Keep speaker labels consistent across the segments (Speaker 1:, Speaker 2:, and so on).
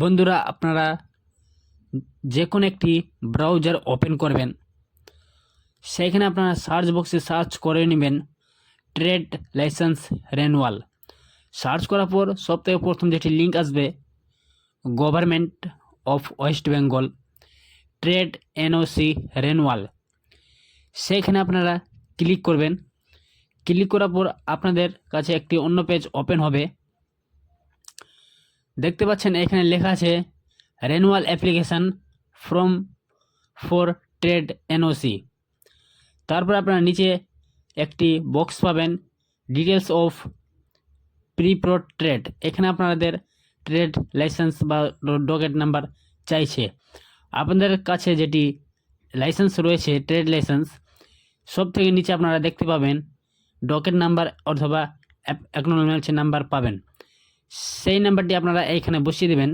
Speaker 1: বন্ধুরা, আপনারা যে কোনো একটি ব্রাউজার ওপেন করবেন। সেইখানে আপনারা সার্চ বক্সে সার্চ করে নেবেন ট্রেড লাইসেন্স রেনুয়াল সার্চ করার পর সব থেকে প্রথম যেটি লিঙ্ক আসবে government of West Bengal trade NOC renewal সেইখানে আপনারা ক্লিক করবেন। ক্লিক করার পর আপনাদের কাছে একটি অন্য পেজ ওপেন হবে। দেখতে পাচ্ছেন এখানে লেখা আছে renewal application from for trade NOC. তারপর আপনারা নিচে একটি বক্স পাবেন ডিটেলস অফ প্রিপ্রো ট্রেড। এখানে আপনাদের ট্রেড লাইসেন্স বা ডকেট নাম্বার চাইছে। আপনাদের কাছে যেটি লাইসেন্স রয়েছে, ট্রেড লাইসেন্স সব থেকে নিচে আপনারা দেখতে পাবেন ডকেট নাম্বার অথবা অ্যাকনোলজমেন্ট নাম্বার পাবেন। সেই নাম্বারটি আপনারা এইখানে বসিয়ে দেবেন।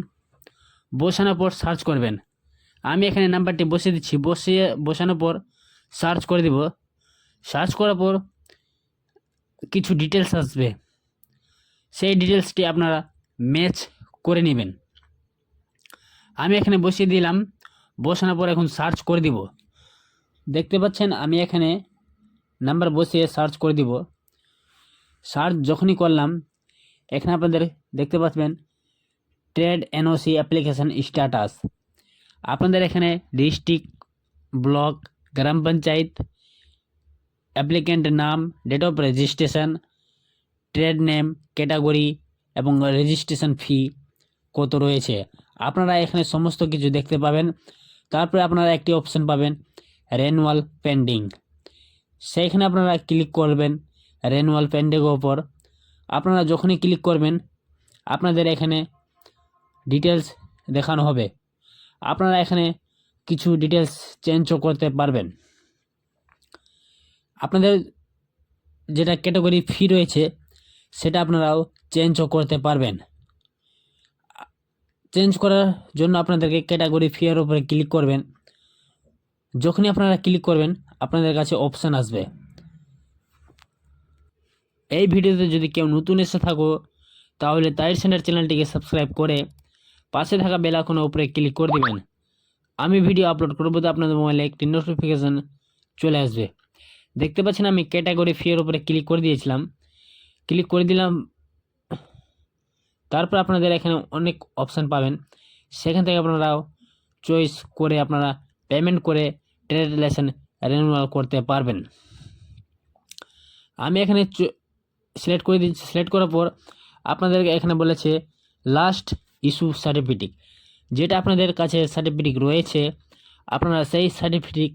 Speaker 1: বসানোর পর সার্চ করবেন। আমি এখানে নাম্বারটি বসিয়ে দিচ্ছি। বসিয়ে, বসানোর পর সার্চ করে দিব। সার্চ করার পর কিছু ডিটেলস আসবে। সেই ডিটেলসটি আপনারা ম্যাচ করে নেবেন। আমি এখানে বসিয়ে দিলাম। বসানোর পর এখন সার্চ করে দিব। দেখতে পাচ্ছেন, আমি এখানে নাম্বার বসিয়ে সার্চ করে দিব। সার্চ যখনই করলাম এখানে আপনাদের দেখতে পাচ্ছেন ট্রেড এনওসি অ্যাপ্লিকেশান স্ট্যাটাস। আপনাদের এখানে ডিস্ট্রিক্ট, ব্লক, গ্রাম পঞ্চায়েত অ্যাপ্লিক্যান্টের নাম, date of registration, trade name, category এবং রেজিস্ট্রেশন ফি কত রয়েছে। আপনারা এখানে সমস্ত কিছু দেখতে পাবেন। তারপরে আপনারা একটি অপশন পাবেন রেনুয়াল পেন্ডিং। সেইখানে আপনারা ক্লিক করবেন রেনুয়াল পেন্ডিংয়ের ওপর আপনারা যখনই ক্লিক করবেন, আপনাদের এখানে ডিটেলস দেখানো হবে। আপনারা এখানে কিছু ডিটেলস চেঞ্জও করতে পারবেন। আপনাদের যেটা ক্যাটাগরি ফি রয়েছে, সেটা আপনারাও চেঞ্জও করতে পারবেন। চেঞ্জ করার জন্য আপনাদেরকে ক্যাটাগরি ফি এর উপরে ক্লিক করবেন। যখনই আপনারা ক্লিক করবেন, আপনাদের কাছে অপশান আসবে। এই ভিডিওতে যদি কেউ নতুন এসে থাকো, তাহলে তাইর সেন্টার চ্যানেলটিকে সাবস্ক্রাইব করে পাশে থাকা বেল উপরে ক্লিক করে দিবেন। আমি ভিডিও আপলোড করব তো আপনাদের মোবাইলে একটি নোটিফিকেশান চলে আসবে। দেখতে পাচ্ছেন আমি ক্যাটাগরি ফি এর উপরে ক্লিক করে দিয়েছিলাম। ক্লিক করে দিলাম। তারপর আপনাদের এখানে অনেক অপশান পাবেন। সেখান থেকে আপনারাও চয়েস করে আপনারা পেমেন্ট করে ট্রেড লাইসেন্স রেনুয়াল করতে পারবেন। আমি এখানে সিলেক্ট করে দিচ্ছি সিলেক্ট করার পর আপনাদেরকে এখানে বলেছে লাস্ট ইস্যু সার্টিফিকেট যেটা আপনাদের কাছে সার্টিফিকেট রয়েছে, আপনারা সেই সার্টিফিকেট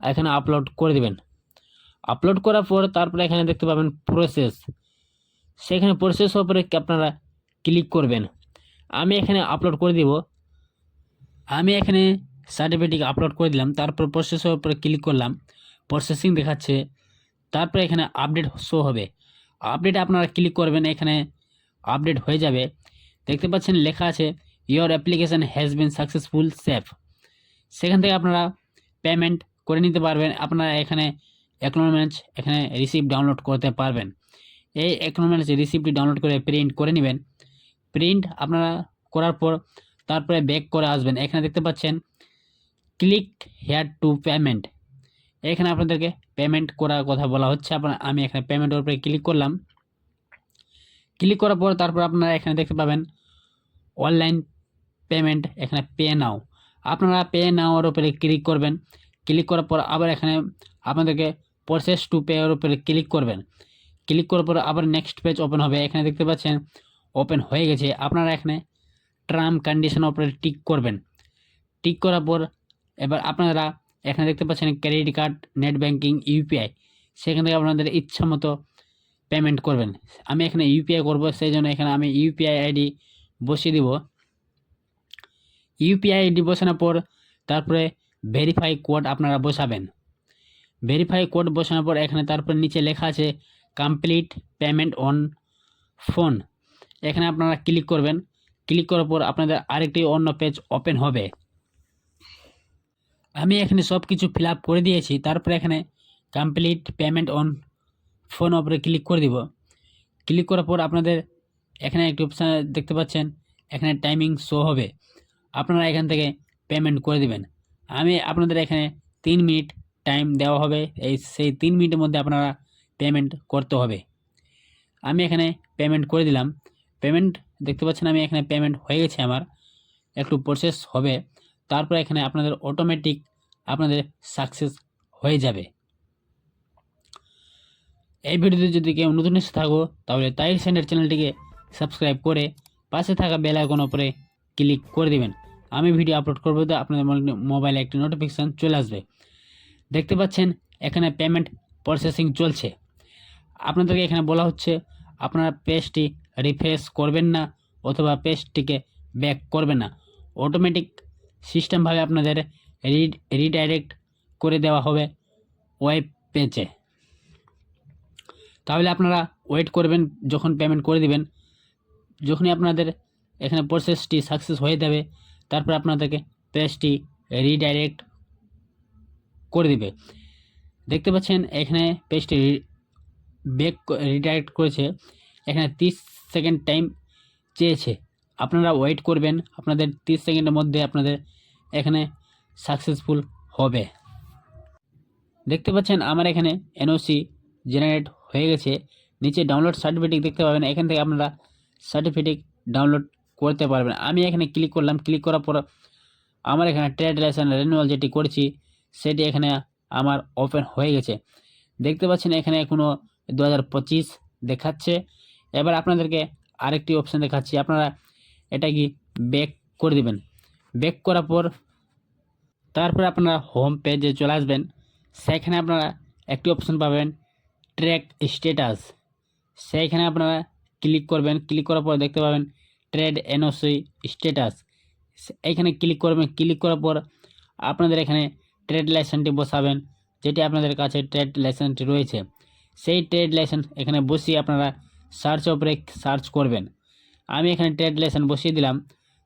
Speaker 1: এখানে আপলোড করে দেবেন। আপলোড করার পর তারপরে এখানে দেখতে পাবেন প্রসেস সেখানে প্রসেস উপরে আপনারা ক্লিক করবেন। আমি এখানে আপলোড করে দিব। আমি এখানে সার্টিফিকেট আপলোড করে দিলাম, তারপর প্রসেসের উপরে ক্লিক করলাম। প্রসেসিং দেখাচ্ছে, তারপরে এখানে আপডেট শো হবে। আপডেট আপনারা ক্লিক করবেন, এখানে আপডেট হয়ে যাবে। দেখতে পাচ্ছেন লেখা আছে your application has been successful saved সেখান থেকে আপনারা পেমেন্ট করে নিতে পারবেন, আপনারা এখানে অ্যাকনোলমেন্ট এখানে রিসিপ্ট ডাউনলোড করতে পারবেন। এই অ্যাকনোলমেন্ট রিসিপ্টটি ডাউনলোড করে প্রিন্ট করে নেবেন। প্রিন্ট আপনারা করার পর তারপরে ব্যাক করে আসবেন। এখানে দেখতে পাচ্ছেন ক্লিক হেয়ার টু পেমেন্ট এখানে আপনাদেরকে পেমেন্ট করার কথা বলা হচ্ছে। আপনার, আমি এখানে পেমেন্টের উপরে ক্লিক করলাম। ক্লিক করার পর তারপর আপনারা এখানে দেখতে পাবেন অনলাইন পেমেন্ট এখানে পে নাও আপনারা পে নাওয়ার উপরে ক্লিক করবেন। ক্লিক করার পর আবার এখানে আপনাদেরকে প্রসেস টু পে এর উপরে ক্লিক করবেন। ক্লিক করার পর আবার নেক্সট পেজ ওপেন হবে। এখানে দেখতে পাচ্ছেন ওপেন হয়ে গেছে। আপনারা এখানে টার্ম কন্ডিশন উপরে টিক করবেন। টিক করার পর এবার আপনারা এখানে দেখতে পাচ্ছেন credit card, net banking UPI সেখান থেকে আপনাদের ইচ্ছা মতো পেমেন্ট করবেন। আমি এখানে ইউপিআই করব, সেই জন্য এখানে আমি ইউপিআই আইডি বসিয়ে দিব। ইউপিআই আইডি বসানোর পর তারপরে ভেরিফাই কোড আপনারা বসাবেন। ভেরিফাই কোড বসানোর পর এখানে তারপর নিচে লেখা আছে কমপ্লিট পেমেন্ট অন ফোন এখানে আপনারা ক্লিক করবেন। ক্লিক করার পর আপনাদের আরেকটি অন্য পেজ ওপেন হবে। আমি এখানে সব কিছু ফিল করে দিয়েছি, তারপরে এখানে কমপ্লিট পেমেন্ট অন ফোন ওপরে ক্লিক করে দিব। ক্লিক করার পর আপনাদের এখানে একটি অপশান দেখতে পাচ্ছেন, এখানে টাইমিং শো হবে। আপনারা এখান থেকে পেমেন্ট করে দিবেন। আমি আপনাদের এখানে তিন মিনিট টাইম দেওয়া হবে, এই সেই তিন মিনিটের মধ্যে আপনারা পেমেন্ট করতে হবে। আমি এখানে পেমেন্ট করে দিলাম। পেমেন্ট দেখতে পাচ্ছেন, আমি এখানে পেমেন্ট হয়ে গেছে আমার। একটু প্রসেস হবে। তারপর এখানে আপনাদের অটোমেটিক আপনাদের সাকসেস হয়ে যাবে। এই ভিডিওতে যদি কেউ নতুন এসে থাকো, তাহলে তাইর সেন্টার চ্যানেলটিকে সাবস্ক্রাইব করে পাশে থাকা বেল আইকন উপরে ক্লিক করে দিবেন। আমি ভিডিও আপলোড করব তো আপনাদের মোবাইলে একটি নোটিফিকেশান চলে আসবে। দেখতে পাচ্ছেন, এখানে পেমেন্ট প্রসেসিং চলছে। আপনাদেরকে এখানে বলা হচ্ছে, আপনারা পেজটি রিফ্রেশ করবেন না, অথবা পেজটিকে ব্যাক করবেন না। অটোমেটিক সিস্টেমভাবে আপনাদের রিড রিডাইরেক্ট করে দেওয়া হবে ওয়েব পেজে তাহলে আপনারা ওয়েট করবেন, যখন পেমেন্ট করে দিবেন, যখনই আপনাদের এখানে প্রসেসটি সাকসেস হয়ে যাবে, তারপর আপনাদেরকে পেজটি রিডাইরেক্ট করে দিবে। দেখতে পাচ্ছেন, এখানে পেজটি ব্যাক রিডাইরেক্ট করেছে। এখানে তিরিশ সেকেন্ড টাইম চেয়েছে। আপনারা ওয়েট করবেন, আপনাদের তিরিশ সেকেন্ডের মধ্যে আপনাদের এখানে সাকসেসফুল হবে। দেখতে পাচ্ছেন আমার এখানে এনওসি জেনারেট হয়ে গেছে। নিচে ডাউনলোড সার্টিফিকেট দেখতে পাবেন, এখান থেকে আপনারা সার্টিফিকেট ডাউনলোড করতে পারবেন। আমি এখানে ক্লিক করলাম ক্লিক করার পর আমার এখানে ট্রেড লাইসেন্স রেনুয়াল যেটি করছি, সেটি এখানে আমার ওপেন হয়ে গেছে। দেখতে পাচ্ছেন এখানে এখনও দু দেখাচ্ছে। এবার আপনাদেরকে আরেকটি অপশান দেখাচ্ছি। আপনারা এটা কি ব্যাক করে দিবেন? ব্যাক করার পর তারপর আপনারা হোম পেজে চলে আসবেন। সেখানে আপনারা একটি অপশান পাবেন ট্র্যাক স্ট্যাটাস সেইখানে আপনারা ক্লিক করবেন। ক্লিক করার পর দেখতে পাবেন ট্রেড এনওসি স্ট্যাটাস এইখানে ক্লিক করবেন। ক্লিক করার পর আপনাদের এখানে ট্রেড লাইসেন্সটি বসাবেন, যেটি আপনাদের কাছে ট্রেড লাইসেন্সটি রয়েছে। সেই ট্রেড লাইসেন্স এখানে বসিয়ে আপনারা সার্চ ওপরে সার্চ করবেন। আমি এখানে ট্রেড লাইসেন্স বসিয়ে দিলাম।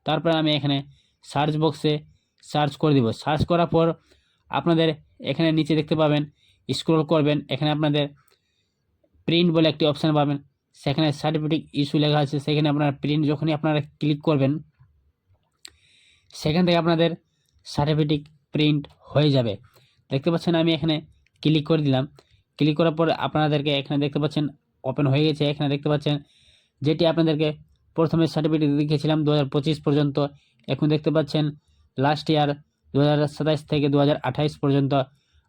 Speaker 1: তারপর আমি এখানে সার্চ বক্সে সার্চ করে দিব। সার্চ করার পর আপনাদের এখানে নিচে দেখতে পাবেন স্ক্রল করবেন। এখানে আপনাদের প্রিন্ট বলে একটি অপশান পাবেন। সেখানে সার্টিফিকেট ইস্যু লেখা আছে। সেখানে আপনার প্রিন্ট যখনই আপনারা ক্লিক করবেন, সেখান থেকে আপনাদের সার্টিফিকেট প্রিন্ট হয়ে যাবে। দেখতে পাচ্ছেন আমি এখানে ক্লিক করে দিলাম। ক্লিক করার পর আপনাদেরকে এখানে দেখতে পাচ্ছেন ওপেন হয়ে গেছে। এখানে দেখতে পাচ্ছেন যেটি আপনাদেরকে প্রথমে সার্টিফিকেট দেখিয়েছিলাম দু পর্যন্ত। এখন দেখতে পাচ্ছেন লাস্ট ইয়ার দু থেকে দু পর্যন্ত